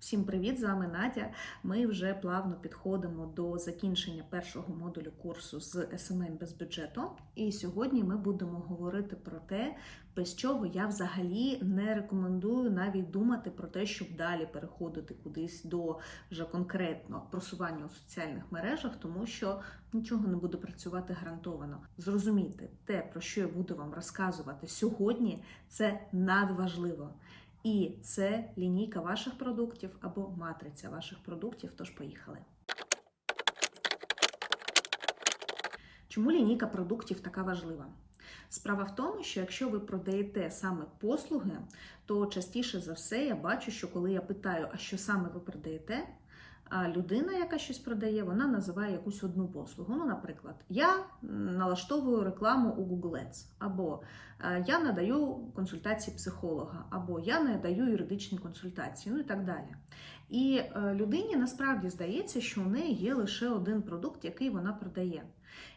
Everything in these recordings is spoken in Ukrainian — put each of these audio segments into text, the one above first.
Всім привіт! З вами Надя. Ми вже плавно підходимо до закінчення першого модулю курсу з SMM без бюджету. І сьогодні ми будемо говорити про те, без чого я взагалі не рекомендую навіть думати про те, щоб далі переходити кудись до вже конкретно просування у соціальних мережах, тому що нічого не буде працювати гарантовано. Зрозумійте, те, про що я буду вам розказувати сьогодні, це надважливо. І це лінійка ваших продуктів або матриця ваших продуктів. Тож поїхали. Чому лінійка продуктів така важлива? Справа в тому, що якщо ви продаєте саме послуги, то частіше за все я бачу, що коли я питаю, а що саме ви продаєте, а людина, яка щось продає, вона називає якусь одну послугу. Ну, наприклад, я налаштовую рекламу у Google Ads, або е, я надаю консультації психолога, або я надаю юридичні консультації, ну і так далі. І е, людині насправді здається, що у неї є лише один продукт, який вона продає.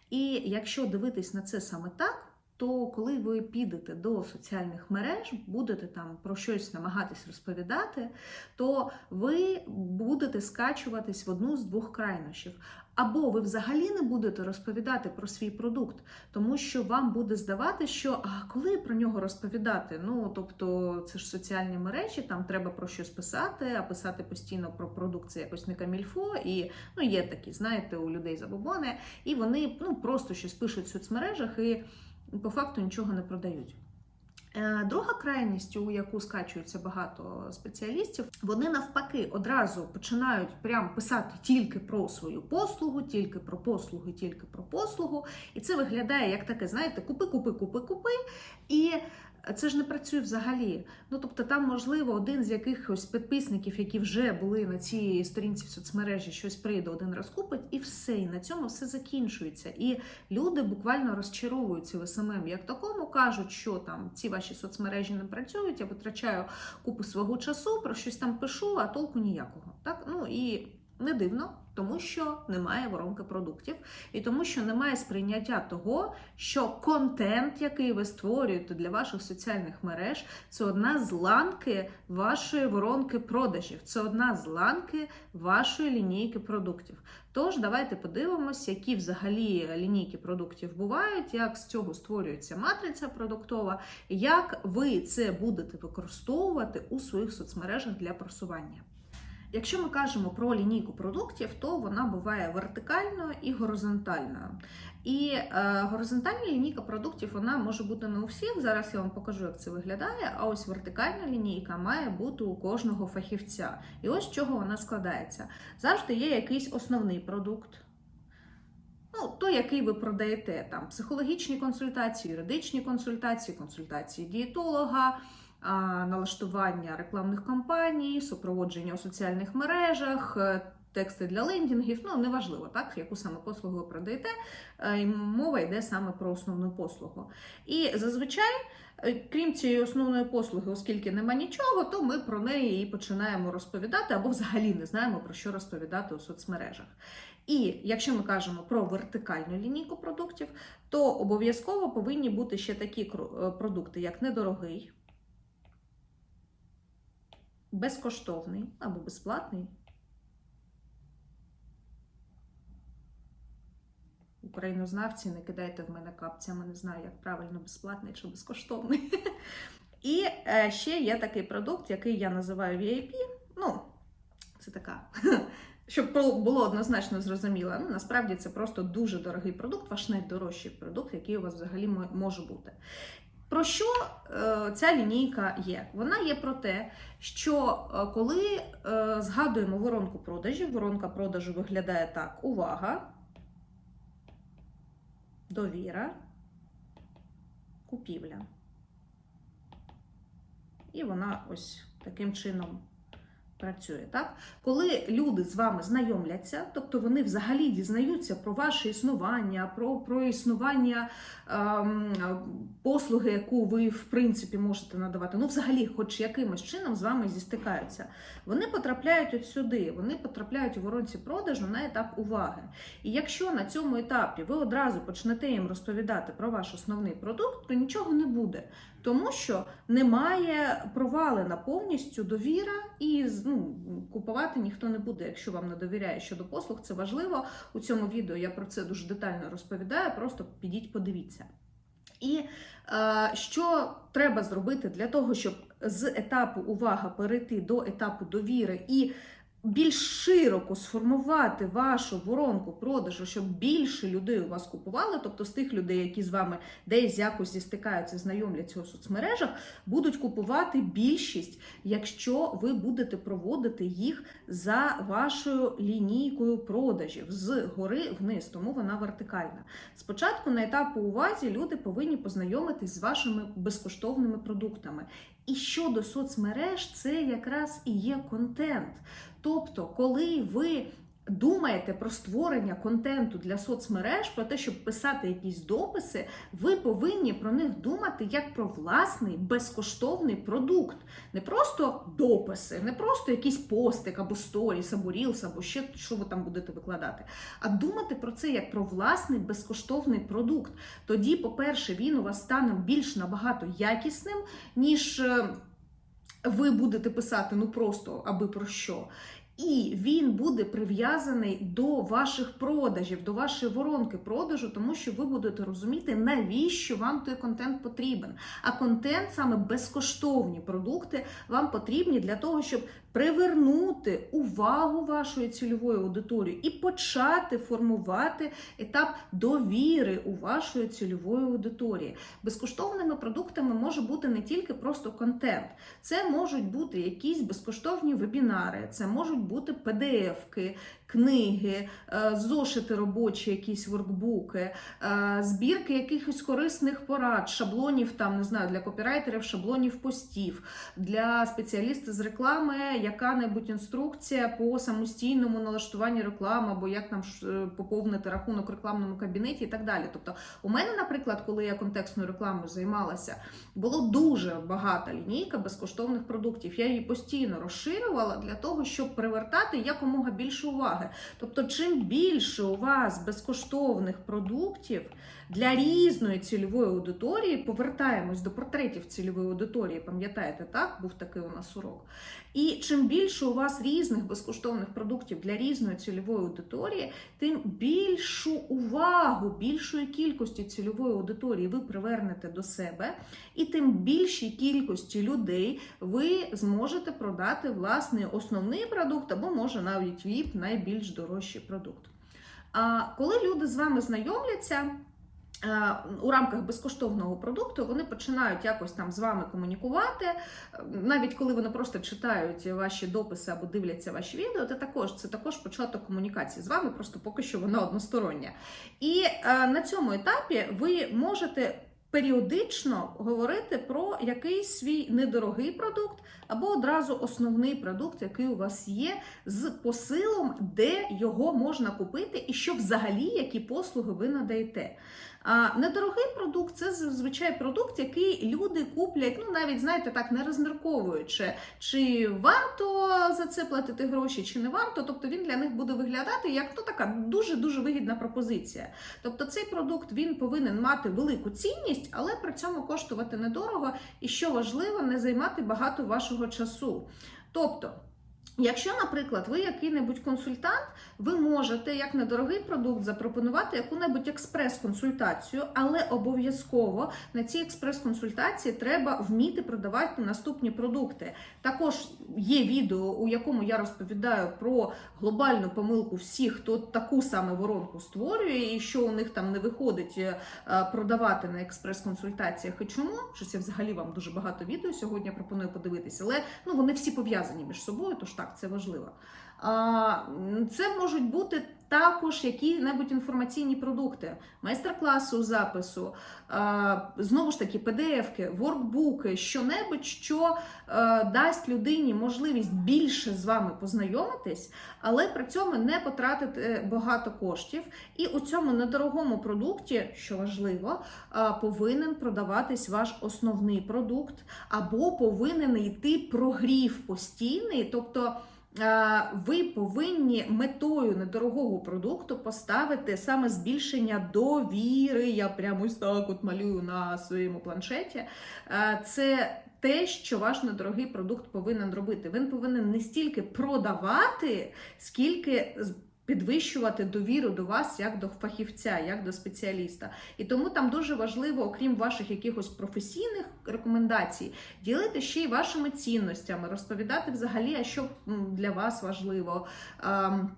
І якщо дивитись на це саме так, то коли ви підете до соціальних мереж, будете там про щось намагатись розповідати, то ви будете скачуватись в одну з двох крайнощів. Або ви взагалі не будете розповідати про свій продукт, тому що вам буде здавати, що а коли про нього розповідати? Ну тобто це ж соціальні мережі, там треба про щось писати, а писати постійно про продукт це якось не камільфо. І ну є такі, знаєте, у людей забобони, і вони ну просто щось пишуть в соцмережах і по факту нічого не продають. Е, Друга крайність, у яку скачується багато спеціалістів, вони навпаки одразу починають прям писати тільки про свою послугу, тільки про послуги, тільки про послугу. І це виглядає як таке, знаєте, купи, купи, купи, купи. І це ж не працює взагалі. Ну тобто, там, можливо, один з якихось підписників, які вже були на цій сторінці в соцмережі, щось прийде один раз купить, і все. І на цьому все закінчується. І люди буквально розчаровуються в СММ як такому, кажуть, що там ці ваші соцмережі не працюють, я витрачаю купу свого часу, про щось там пишу, а толку ніякого. Так, ну і. Не дивно, тому що немає воронки продуктів, і тому, що немає сприйняття того, що контент, який ви створюєте для ваших соціальних мереж, це одна з ланки вашої воронки продажів, це одна з ланки вашої лінійки продуктів. Тож, давайте подивимося, які взагалі лінійки продуктів бувають, як з цього створюється матриця продуктова, як ви це будете використовувати у своїх соцмережах для просування. Якщо ми кажемо про лінійку продуктів, то вона буває вертикальною і горизонтальною. І е, горизонтальна лінійка продуктів вона може бути не у всіх. Зараз я вам покажу, як це виглядає. А ось вертикальна лінійка має бути у кожного фахівця. І ось з чого вона складається. Завжди є якийсь основний продукт. Ну, той, який ви продаєте, там психологічні консультації, юридичні консультації, консультації дієтолога налаштування рекламних кампаній, супроводження у соціальних мережах, е, тексти для лендінгів. Ну, неважливо, так, яку саме послугу ви продаєте, е, мова йде саме про основну послугу. І зазвичай, е, крім цієї основної послуги, оскільки нема нічого, то ми про неї і починаємо розповідати, або взагалі не знаємо, про що розповідати у соцмережах. І якщо ми кажемо про вертикальну лінійку продуктів, то обов'язково повинні бути ще такі продукти, як недорогий безкоштовний або безплатний. Українознавці, не кидайте в мене капцями, не знаю, як правильно безплатний чи безкоштовний. І е, ще є такий продукт, який я називаю VIP. Ну, це така, щоб було однозначно зрозуміло. Ну, насправді це просто дуже дорогий продукт, ваш найдорожчий продукт, який у вас взагалі може бути. Про що е, ця лінійка є? Вона є про те, що е, коли е, згадуємо воронку продажів, воронка продажу виглядає так: увага, довіра, купівля. І вона ось таким чином працює. Так? Коли люди з вами знайомляться, тобто вони взагалі дізнаються про ваше існування, про про існування ем, послуги, яку ви в принципі можете надавати, ну, взагалі, хоч якимось чином з вами зістикаються, вони потрапляють от сюди, вони потрапляють у воронці продажу на етап уваги. І якщо на цьому етапі ви одразу почнете їм розповідати про ваш основний продукт, то нічого не буде. Тому що немає провалена повністю довіра, і ну, купувати ніхто не буде, якщо вам не довіряє щодо послуг. Це важливо. У цьому відео я про це дуже детально розповідаю. Просто підіть, подивіться. І е, що треба зробити для того, щоб з етапу увага перейти до етапу довіри і більш широко сформувати вашу воронку продажу, щоб більше людей у вас купували, тобто з тих людей, які з вами десь якось стикаються, знайомляться у соцмережах, будуть купувати більшість, якщо ви будете проводити їх за вашою лінійкою продажів з гори вниз, тому вона вертикальна. Спочатку на етапу увазі люди повинні познайомитись з вашими безкоштовними продуктами. І щодо соцмереж, це якраз і є контент. Тобто, коли ви думаєте про створення контенту для соцмереж, про те, щоб писати якісь дописи, ви повинні про них думати як про власний безкоштовний продукт. Не просто дописи, не просто якийсь постик або сторіс, або рілс, або ще що ви там будете викладати, а думати про це як про власний безкоштовний продукт. Тоді, по-перше, він у вас стане більш набагато якісним, ніж. е, Ви будете писати ну просто аби про що. І він буде прив'язаний до ваших продажів, до вашої воронки продажу, тому що ви будете розуміти, навіщо вам той контент потрібен. А контент, саме безкоштовні продукти, вам потрібні для того, щоб привернути увагу вашої цільової аудиторії і почати формувати етап довіри у вашої цільової аудиторії. Безкоштовними продуктами може бути не тільки просто контент, це можуть бути якісь безкоштовні вебінари, це можуть бути PDF-ки, книги, е, зошити робочі, якісь воркбуки, е, збірки якихось корисних порад, шаблонів там не знаю для копірайтерів, шаблонів постів, для спеціалістів з реклами, яка-небудь інструкція по самостійному налаштуванню реклами, або як нам е, поповнити рахунок рекламному кабінеті і так далі. Тобто, у мене, наприклад, коли я контекстною рекламою займалася, було дуже багата лінійка безкоштовних продуктів. Я її постійно розширювала для того, щоб привертати якомога більше уваги. Тобто, чим більше у вас безкоштовних продуктів для різної цільової аудиторії, повертаємось до портретів цільової аудиторії, пам'ятаєте, так? Був такий у нас урок. І чим більше у вас різних безкоштовних продуктів для різної цільової аудиторії, тим більшу увагу, більшої кількості цільової аудиторії ви привернете до себе, і тим більшій кількості людей ви зможете продати власний основний продукт, або може навіть ВІП найбільш дорожчий продукт. Коли люди з вами знайомляться. Е, у рамках безкоштовного продукту вони починають якось там з вами комунікувати. Навіть коли вони просто читають ваші дописи або дивляться ваші відео, це також це також початок комунікації з вами, просто поки що вона одностороння. І е, на цьому етапі ви можете. Періодично говорити про якийсь свій недорогий продукт, або одразу основний продукт, який у вас є, з посилом, де його можна купити, і що взагалі які послуги ви надаєте. А недорогий продукт це зазвичай продукт, який люди куплять, ну навіть знаєте, так не розмірковуючи, чи варто за це платити гроші, чи не варто. Тобто він для них буде виглядати як ну, така дуже дуже вигідна пропозиція. Тобто цей продукт він повинен мати велику цінність, але при цьому коштувати недорого і що важливо, не займати багато вашого часу. Тобто. Якщо, наприклад, ви який-небудь консультант, ви можете як недорогий продукт запропонувати яку-небудь експрес-консультацію, але обов'язково на цій експрес-консультації треба вміти продавати наступні продукти. Також є відео, у якому я розповідаю про глобальну помилку всіх, хто таку саме воронку створює, і що у них там не виходить е, продавати на експрес-консультаціях. І чому? Щось я взагалі вам дуже багато відео сьогодні пропоную подивитися, але ну вони всі пов'язані між собою, тож так, це важливо. Це можуть бути також які-небудь інформаційні продукти, майстер-класи запису, знову ж таки, PDF-ки, воркбуки, що-небудь, що дасть людині можливість більше з вами познайомитись, але при цьому не потратити багато коштів. І у цьому недорогому продукті, що важливо, повинен продаватись ваш основний продукт, або повинен йти прогрів постійний, тобто. Е, ви повинні метою недорогого продукту поставити саме збільшення довіри. Я прямо ось так от малюю на своєму планшеті. Е, Це те, що ваш недорогий продукт повинен робити. Він повинен не стільки продавати, скільки підвищувати довіру до вас як до фахівця, як до спеціаліста. І тому там дуже важливо, окрім ваших якихось професійних рекомендацій, ділити ще й вашими цінностями, розповідати взагалі, а що для вас важливо. ем,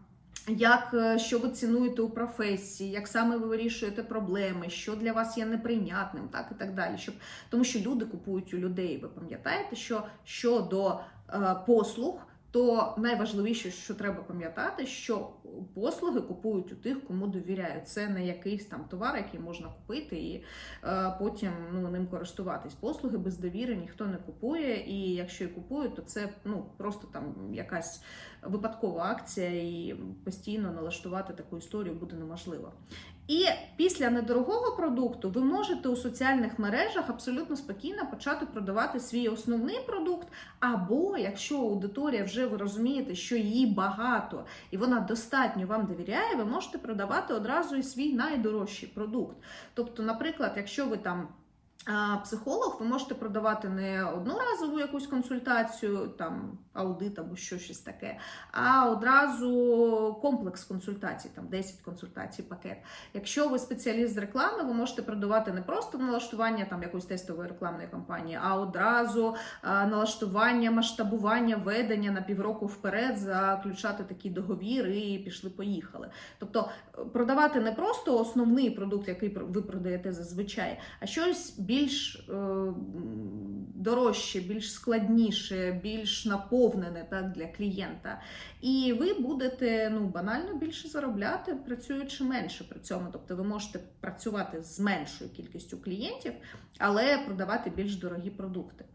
Як е, що ви цінуєте у професії, як саме ви вирішуєте проблеми, що для вас є неприйнятним, так і так далі. Щоб тому, що люди купують у людей. Ви пам'ятаєте, що щодо е, послуг, то найважливіше, що треба пам'ятати, що послуги купують у тих, кому довіряють. Це не якийсь там товар, який можна купити і е, потім ну, ним користуватись. Послуги без довіри ніхто не купує, і якщо і купують, то це ну просто там якась випадкова акція, і постійно налаштувати таку історію буде неможливо. І після недорогого продукту ви можете у соціальних мережах абсолютно спокійно почати продавати свій основний продукт. Або якщо аудиторія вже ви розумієте, що її багато і вона достатньо вам довіряє, ви можете продавати одразу і свій найдорожчий продукт. Тобто, наприклад, якщо ви там. Психолог, ви можете продавати не одноразову якусь консультацію, там аудит або що щось таке, а одразу комплекс консультацій, там 10 консультацій пакет. Якщо ви спеціаліст з реклами, ви можете продавати не просто налаштування там якоїсь тестової рекламної кампанії, а одразу налаштування, масштабування, ведення на півроку вперед, заключати такий договір і пішли-поїхали. Тобто продавати не просто основний продукт, який ви продаєте зазвичай, а щось більш е, м, дорожче, більш складніше, більш наповнене так, для клієнта. І ви будете ну, банально більше заробляти, працюючи менше при цьому. Тобто ви можете працювати з меншою кількістю клієнтів, але продавати більш дорогі продукти.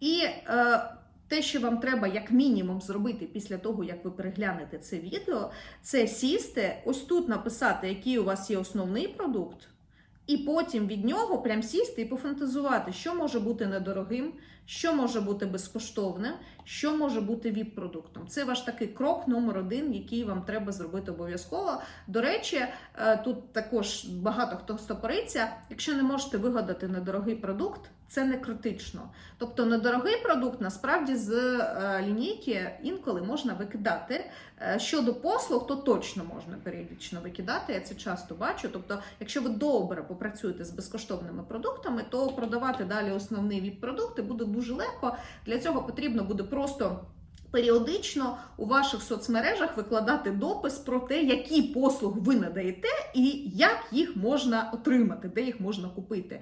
І е, те, що вам треба як мінімум зробити після того, як ви переглянете це відео, це сісти, ось тут написати, який у вас є основний продукт, і потім від нього прям сісти і пофантазувати, що може бути недорогим, що може бути безкоштовним, що може бути віп-продуктом. Це ваш такий крок номер один, який вам треба зробити обов'язково. До речі, е, тут також багато хто стопориться. Якщо не можете вигадати недорогий продукт, це не критично. Тобто недорогий продукт насправді з е, лінійки інколи можна викидати. Е, Щодо послуг, то точно можна періодично викидати. Я це часто бачу. Тобто, якщо ви добре попрацюєте з безкоштовними продуктами, то продавати далі основний від продукти буде дуже легко. Для цього потрібно буде просто. Періодично у ваших соцмережах викладати допис про те, які послуги ви надаєте і як їх можна отримати, де їх можна купити.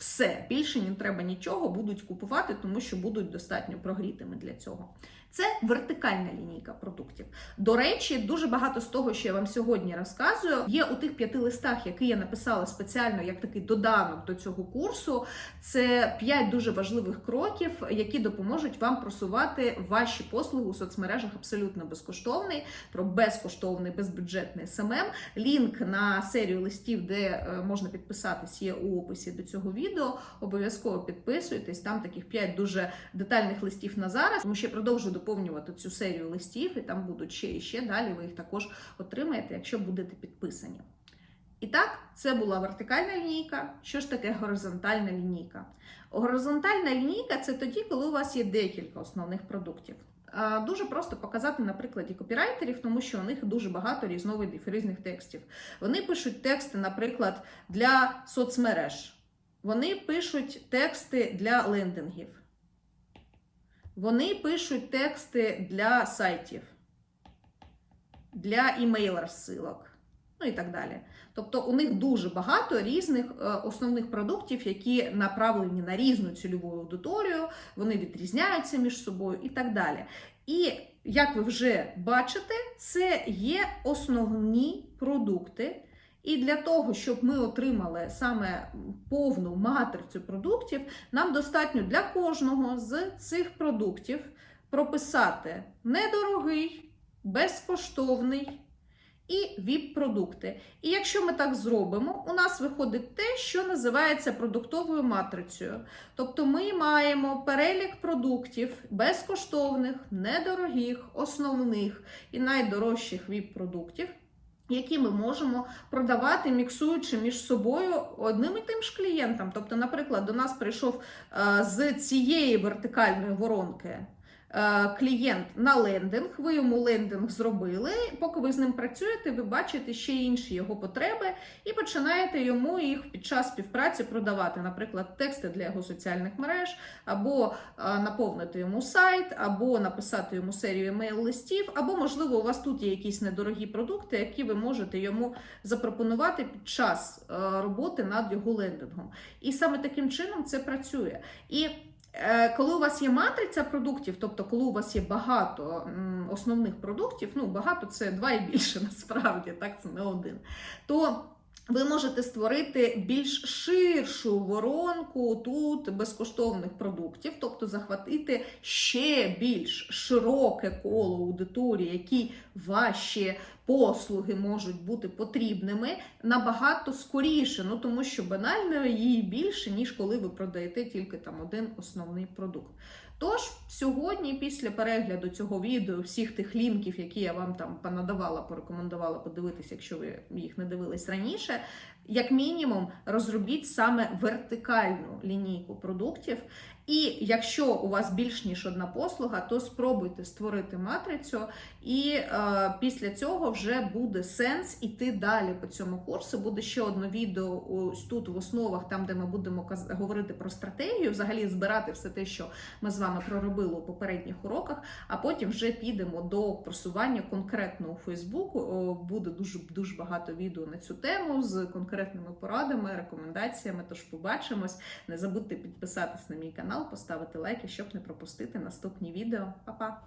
Все, більше не треба нічого, будуть купувати, тому що будуть достатньо прогрітими для цього. Це вертикальна лінійка продуктів. До речі, дуже багато з того, що я вам сьогодні розказую, є у тих п'яти листах, які я написала спеціально як такий доданок до цього курсу. Це п'ять дуже важливих кроків, які допоможуть вам просувати ваші послуги у соцмережах абсолютно безкоштовний, про безкоштовний безбюджетний СММ. Лінк на серію листів, де е, можна підписатись, є у описі до цього відео. Обов'язково підписуйтесь. Там таких 5 дуже детальних листів на зараз. Тому що я продовжую доповнювати цю серію листів, і там будуть ще і ще. Далі ви їх також отримаєте, якщо будете підписані. І так, це була вертикальна лінійка. Що ж таке горизонтальна лінійка? Горизонтальна лінійка це тоді, коли у вас є декілька основних продуктів. Дуже просто показати на прикладі копірайтерів, тому що у них дуже багато різновидів різних текстів. Вони пишуть тексти, наприклад, для соцмереж. Вони пишуть тексти для лендингів. Вони пишуть тексти для сайтів, для імейл розсилок, ну і так далі. Тобто у них дуже багато різних е, основних продуктів, які направлені на різну цільову аудиторію, вони відрізняються між собою і так далі. І як ви вже бачите, це є основні продукти. І для того, щоб ми отримали саме повну матрицю продуктів, нам достатньо для кожного з цих продуктів прописати недорогий, безкоштовний і ВІП-продукти. І якщо ми так зробимо, у нас виходить те, що називається продуктовою матрицею. Тобто ми маємо перелік продуктів безкоштовних, недорогих, основних і найдорожчих ВІП-продуктів. Які ми можемо продавати, міксуючи між собою одним і тим ж клієнтам. Тобто, наприклад, до нас прийшов е, з цієї вертикальної воронки клієнт на лендинг, ви йому лендинг зробили. Поки ви з ним працюєте, ви бачите ще інші його потреби і починаєте йому їх під час співпраці продавати, наприклад, тексти для його соціальних мереж, або е, наповнити йому сайт, або написати йому серію емейл-листів, або, можливо, у вас тут є якісь недорогі продукти, які ви можете йому запропонувати під час е, роботи над його лендингом. І саме таким чином це працює. І Е, Коли у вас є матриця продуктів, тобто коли у вас є багато основних продуктів, ну багато це два і більше насправді, так це не один, то ви можете створити більш ширшу воронку тут безкоштовних продуктів, тобто захватити ще більш широке коло аудиторії, які ваші послуги можуть бути потрібними набагато скоріше. Ну тому що банально її більше, ніж коли ви продаєте тільки там один основний продукт. Тож сьогодні, після перегляду цього відео, всіх тих лінків, які я вам там понадавала, порекомендувала подивитися, якщо ви їх не дивились раніше, як мінімум розробіть саме вертикальну лінійку продуктів. І якщо у вас більш ніж одна послуга, то спробуйте створити матрицю, і е, після цього вже буде сенс іти далі по цьому курсу. Буде ще одне відео ось тут в основах, там де ми будемо говорити про стратегію, взагалі збирати все те, що ми з вами проробили у попередніх уроках. А потім вже підемо до просування конкретно у Фейсбуку. Буде дуже дуже багато відео на цю тему з конкретними порадами, рекомендаціями. Тож побачимось. Не забудьте підписатись на мій канал, поставити лайки, щоб не пропустити наступні відео. Па-па!